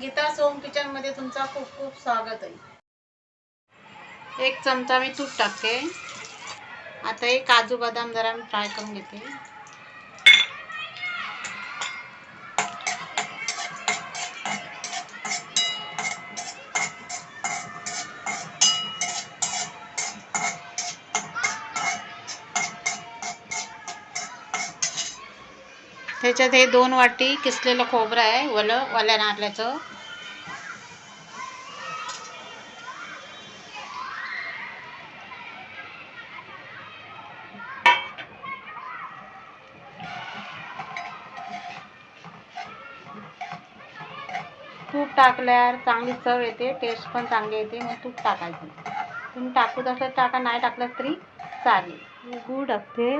गीता सोम किचनमध्ये तुमचा खूप खूप स्वागत आहे. एक चमचा मी तूप टाकते. आता हे काजू बदाम जरा मी फ्राय करून घेते. त्याच्यात हे दोन वाटी किसलेलं खोबरं आहे वलं वल्या नारल्याचं तूप टाकल्यावर चांगली चव येते टेस्ट पण चांगली येते मग तूप टाकायचं. तुम्ही टाकू तसं टाका नाही टाकलं तरी चालेल. गुड असते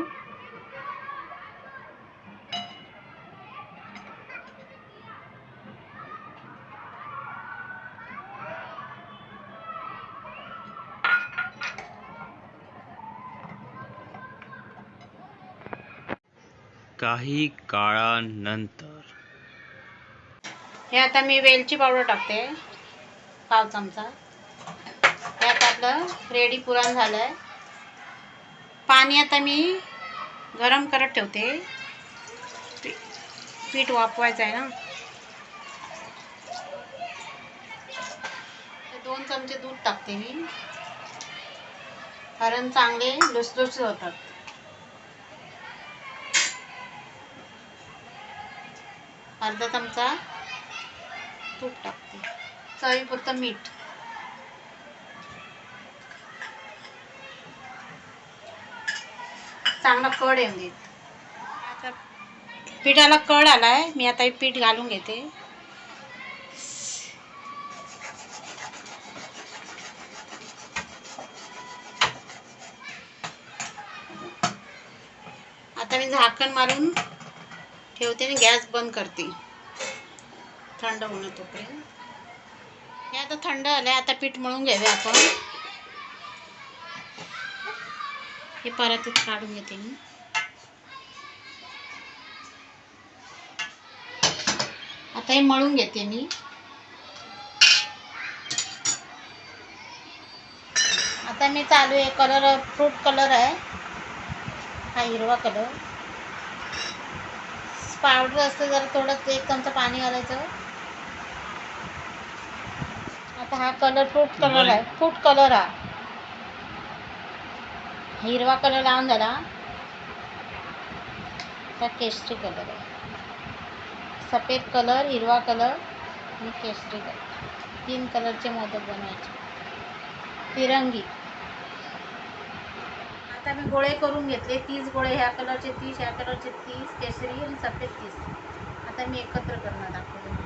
काही काळानंतर. हे आता मी वेलची पावडर टाकते. पाव चमचा. हे आता आपलं रेडी पुरण झालं आहे पाणी आता मी गरम करत ठेवते. पीठ वापवायचं आहे ना. ते दोन चमचे दूध टाकते मी. कारण चांगले लुसलुसीत होतात. अर्धा चमचा तूप टाकते. चवीपुरतं मीठ. चांगला कड येऊन देत. आता पिठाला कड आलाय मी आता हे पीठ घालून घेते. आता मी झाकण मारून ठेवते आणि गॅस बंद करते. थंड होणं तोपर्यंत. हे आता थंड आलंय आता पीठ मळून घ्यावे आपण. हे परातीत काढून घेते मी. आता हे मळून घेते मी. आता मी चालू आहे कलर फ्रूट कलर आहे. हा हिरवा कलर. पावडर असतं जरा थोडं एक चमचा पाणी घालायचं. आता हा कलर फ्रूट कलर आहे. फ्रूट कलर हा. हिरवा कलर लावून झाला. हा केशरी कलर आहे. सफेद कलर हिरवा कलर आणि केशरी कलर तीन कलरचे मोदक बनवायचे. तिरंगी. आता मी गोळे करून घेतले. तीस गोळे ह्या कलरचे तीस ह्या कलरचे तीस केशरी आणि सफेद तीस. आता मी एकत्र करणार दाखवते.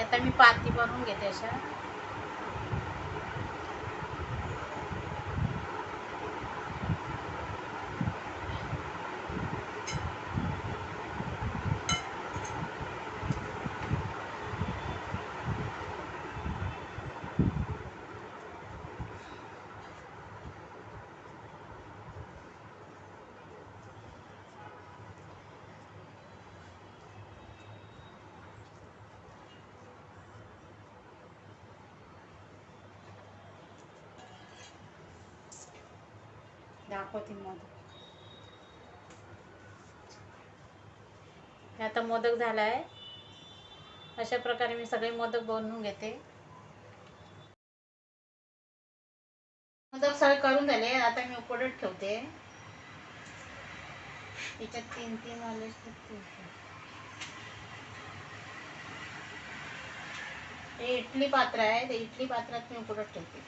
आता मी पाती बनवून घेते अशा. दाखवते मोदक हे आता मोदक झालाय. अशा प्रकारे मी सगळे मोदक बनवून घेते. मोदक सगळे करून झाले. आता मी उकडत ठेवते. त्याच्यात तीन तीन आले हे इडली पात्र आहे. ते इडली पात्रात मी उकडत ठेवते.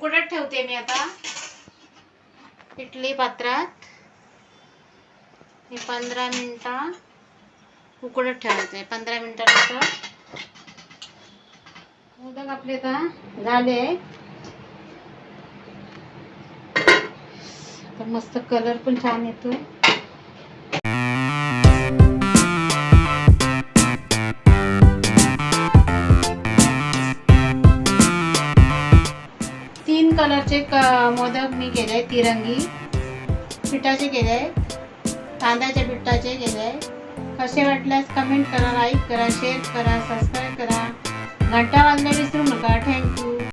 उकडत ठेवते मी आता. इडली पात्रात. मी पंधरा मिनटं उकडत ठेवते. पंधरा मिनटानंतर. उदक आपले आता झाले. तर मस्त कलर पण छान येतो तीन क मोदक मी केले तिरंगी. पिठाचे केले तांदळाच्या पिठाचे केले कसे वाटल्यास कमेंट करा लाईक करा शेअर करा सबस्क्राईब करा. घंटा वाजल्या विसरू नका. थँक्यू